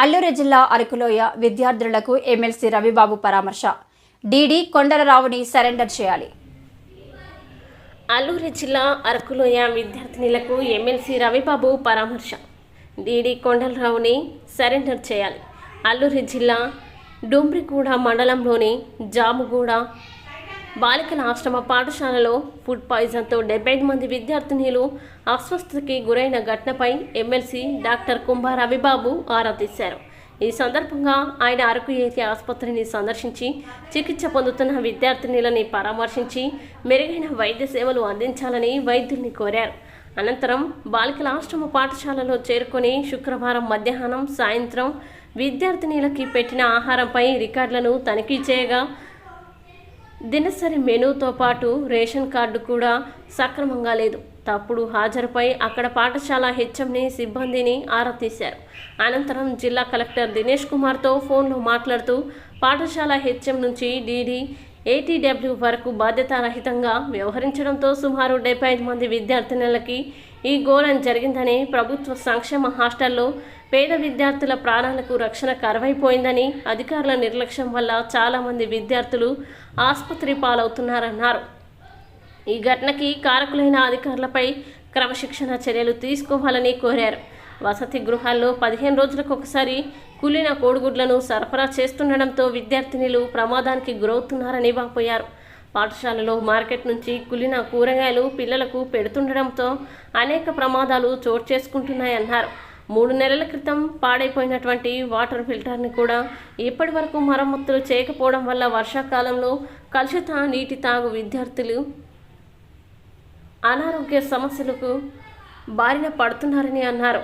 అల్లూరు జిల్లా అరకులోయ విద్యార్థులకు ఎమ్మెల్సీ రవిబాబు పరామర్శ. డీడీ కొండలరావుని సరెండర్ చేయాలి. అల్లూరి జిల్లా అరకులోయ విద్యార్థినులకు ఎమ్మెల్సీ రవిబాబు పరామర్శ. డీడీ కొండలరావుని సరెండర్ చేయాలి. అల్లూరి జిల్లా డుమ్రిగూడ మండలంలోని జాముగూడ బాలికల ఆశ్రమ పాఠశాలలో ఫుడ్ పాయిజన్తో డెబ్బై మంది విద్యార్థినిలు అస్వస్థతకి గురైన ఘటనపై ఎమ్మెల్సీ డాక్టర్ కుంభా రవిబాబు ఆరా తీశారు. ఈ సందర్భంగా ఆయన అరకు ఏరియా ఆసుపత్రిని సందర్శించి చికిత్స పొందుతున్న విద్యార్థినీలని పరామర్శించి మెరుగైన వైద్య సేవలు అందించాలని వైద్యుల్ని కోరారు. అనంతరం బాలికల ఆశ్రమ పాఠశాలలో చేరుకొని శుక్రవారం మధ్యాహ్నం సాయంత్రం విద్యార్థినీలకి పెట్టిన ఆహారంపై రికార్డులను తనిఖీ చేయగా దినసరి మెనూతో పాటు రేషన్ కార్డు కూడా సక్రమంగా లేదు. తప్పుడు హాజరుపై అక్కడ పాఠశాల హెచ్ఎంని సిబ్బందిని ఆరా తీశారు. అనంతరం జిల్లా కలెక్టర్ దినేష్ కుమార్తో ఫోన్లో మాట్లాడుతూ పాఠశాల హెచ్ఎం నుంచి డీడీ ఏటీడబ్ల్యూ వరకు బాధ్యతారహితంగా వ్యవహరించడంతో సుమారు డెబ్బై ఐదు మంది విద్యార్థినులకి ఈ ఘోరం జరిగిందని ప్రభుత్వ సంక్షేమ హాస్టల్లో పేద విద్యార్థుల ప్రాణాలకు రక్షణ కరువైపోయిందని అధికారుల నిర్లక్ష్యం వల్ల చాలామంది విద్యార్థులు ఆసుపత్రి పాలవుతున్నారన్నారు. ఈ ఘటనకి కారకులైన అధికారులపై క్రమశిక్షణ చర్యలు తీసుకోవాలని కోరారు. వసతి గృహాల్లో పదిహేను రోజులకు ఒకసారి కూలిన కోడిగుడ్లను సరఫరా చేస్తుండడంతో విద్యార్థినులు ప్రమాదానికి గురవుతున్నారని వాపోయారు. పాఠశాలలో మార్కెట్ నుంచి కులిన కూరగాయలు పిల్లలకు పెడుతుండడంతో అనేక ప్రమాదాలు చోటు చేసుకుంటున్నాయన్నారు. మూడు నెలల క్రితం పాడైపోయినటువంటి వాటర్ ఫిల్టర్ని కూడా ఇప్పటి వరకు మరమ్మతులు చేయకపోవడం వల్ల వర్షాకాలంలో కలుషిత నీటి తాగు విద్యార్థులు అనారోగ్య సమస్యలకు బారిన పడుతున్నారని అన్నారు.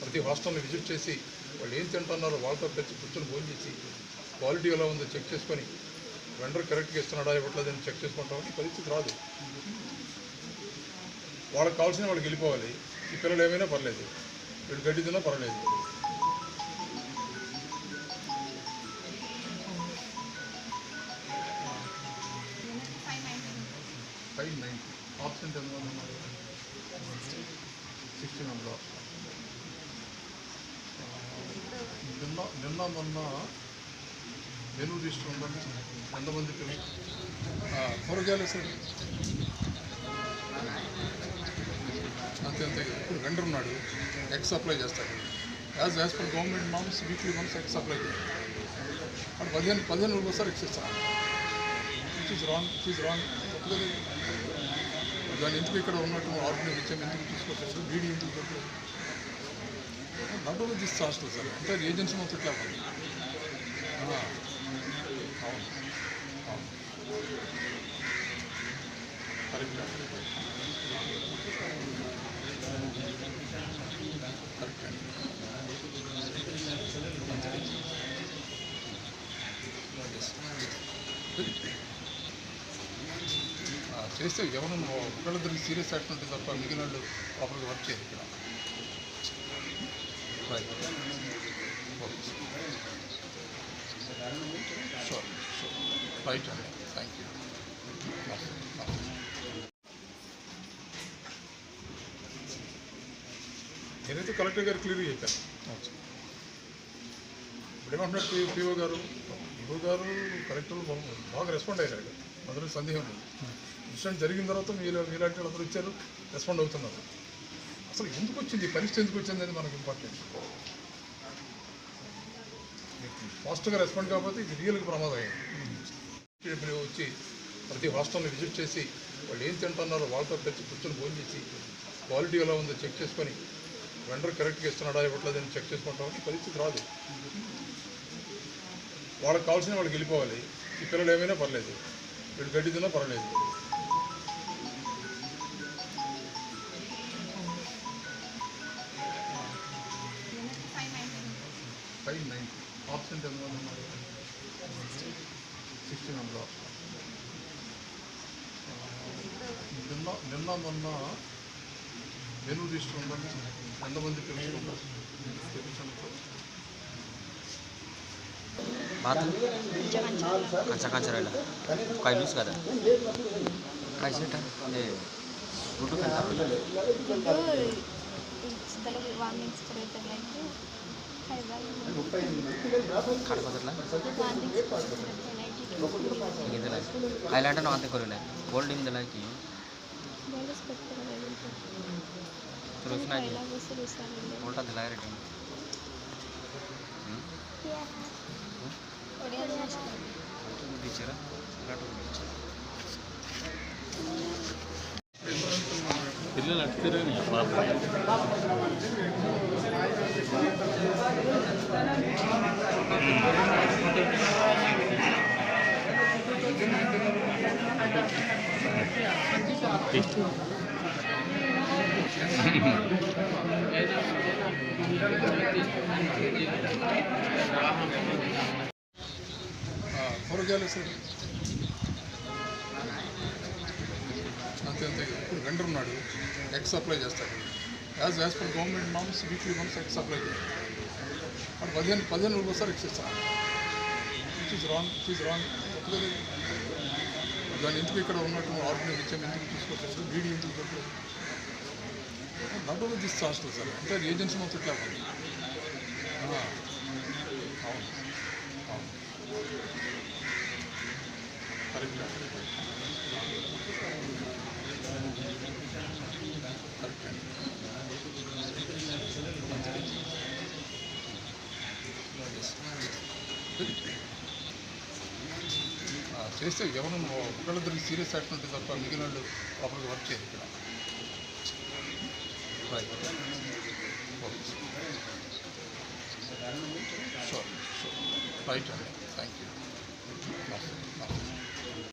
ప్రతి హాస్టల్ని విజిట్ చేసి వాళ్ళు ఏం తింటున్నారో? వాళ్ళతో తెచ్చి కూర్చొని ఫోన్ చేసి క్వాలిటీ ఎలా ఉందో చెక్ చేసుకొని వెండర్ కరెక్ట్గా ఇస్తున్నాడా ఇవ్వట్లేదని చెక్ చేసుకుంటామని పరిస్థితి రాదు. వాళ్ళకి కావాల్సిన వాళ్ళకి వెళ్ళిపోవాలి. ఈ పిల్లలు ఏమైనా పర్లేదు. వీళ్ళు గడ్డి తిన్నా పర్లేదు. ఫైవ్ నైన్టీ ఆప్షన్ ఎంత సిక్స్టీన్ హండ్రెడ్ నిన్న నిన్న మొన్న మెనూ లిస్ట్ ఉందని ఎంతమంది కూరగాయలు సార్. అంతే అంతే. ఇప్పుడు వెండర్ ఉన్నాడు. ఎగ్ సప్లై చేస్తాడు. As as per government norms weekly once egg supply చేస్తాడు. అక్కడ పదిహేను పదిహేను రోజులు సార్ ఎక్స్ ఇస్తాను విచ్ రాంగ్ విచ్ రాంగ్ తప్పదు. దాని ఎందుకు ఇక్కడ ఉన్నట్టు ఆర్గనైజ్ ఇచ్చాము ఎందుకు తీసుకోవట్లేదు వీడియో ఎందుకు పెట్టలేదు not only this hostel sir అంటే ఏజెన్సీ మొత్తం ఇట్లా అవును అవును కరెక్ట్ చేస్తే ఎవరు ఒకళ్ళిద్దరికి సీరియస్ యాక్షన్ ఉంటుంది తప్ప మిగిలిన వాళ్ళు ప్రాపర్గా వర్క్ చేయరు ఇక్కడ రైట్ అండి థ్యాంక్ యూ నేనైతే కలెక్టర్ గారు క్లియర్గా చెప్పాను ఇప్పుడు ఏమంటున్నారు పీ పీఓ గారు పీఓ గారు కలెక్టర్ బాగా రెస్పాండ్ అయ్యారు అందులో సందేహం లేదు ఇన్సిడెంట్ జరిగిన తర్వాత మీరు మీలాంటి వాళ్ళందరూ ఇచ్చారు రెస్పాండ్ అవుతున్నారు. అసలు ఎందుకు వచ్చింది? పరిస్థితి ఎందుకు వచ్చింది అనేది మనకు ఇంపార్టెంట్ ఫాస్ట్గా రెస్పాండ్ కాకపోతే ఇది రియల్గా ప్రమాదం అయ్యింది వచ్చి ప్రతి హాస్టల్ని విజిట్ చేసి వాళ్ళు ఏం తింటున్నారో వాళ్ళతో తెచ్చి కూర్చొని ఫోన్ చేసి క్వాలిటీ ఎలా ఉందో చెక్ చేసుకొని వెండర్ కరెక్ట్గా ఇస్తున్నాడా ఇవ్వట్లేదని చెక్ చేసుకుంటామని పరిస్థితి రాదు. వాళ్ళకి కావాల్సిన వాళ్ళకి వెళ్ళిపోవాలి. ఈ పిల్లలు ఏమైనా పర్లేదు. వీళ్ళు గడ్డి తిన్నా పర్లేదు. సిక్స్టీన్ హండ్రెడ్ నిన్న నిన్న మొన్న మెనూ లిస్ట్ ఉందని ఎంతమంది పిల్లలు भात कांचा कांचा राहिला काय लूज करा काय सेट हे कुठं काय మార్నింగ్స్ కొడుతున్నాయి ಕಾಡ್ಬೋದಲ್ಲ మార్నింగ్స్ కొడుతున్నాయి ಹಿಂಗಿದೆಲ್ಲ ಐಲ್ಯಾಂಡ್ ನಾವು ಅಂತ ಕೊರಿಲ್ಲ ಗೋಲ್ಡ್ ಇಂದೆಲ್ಲ ಹಾಕಿ ಬೋನಸ್ ಕೊಡ್ತಾರೆ ಚಲೋ ಚೆನ್ನಾಗಿ ಎಲ್ಲ ಬಸ್ಸಲ್ಲಿ ಸರ್ ಉಲ್ಟದಿಲ್ಲ ರೇಟ್ ಟೀಚರ್ పిల్లలు అట్టిరని పాప ఆ, కూరగాయలు సార్ అంతే అంతే ఇప్పుడు వెండర్ ఉన్నాడు ఎగ్ సప్లై చేస్తాడు as as per government norms weekly once egg supply చేయాలి వాడు పదిహేను పదిహేను రోజులు ఒకసారి ఎక్స్ ఇస్తాను which is wrong which is wrong దాని ఎందుకు ఇక్కడ ఉన్నట్టు ఆర్డర్ ఇచ్చాము ఎందుకు తీసుకోవచ్చు బీడీ ఎందుకు పెట్టలేదు not only this hostel sir అంటే ఏజెన్సీ మొత్తం ఇట్లా ఉంది. అవును అవును. కరెక్ట్ చేస్తే ఎవరు ఒకళ్ళిద్దరికి సీరియస్ యాక్షన్ ఉంటుంది తప్ప మిగిలిన వాళ్ళు ప్రాపర్గా వర్క్ చేయరు. ఇక్కడ రైట్ షూర్ షూర్ రైట్ అండి థ్యాంక్ యూ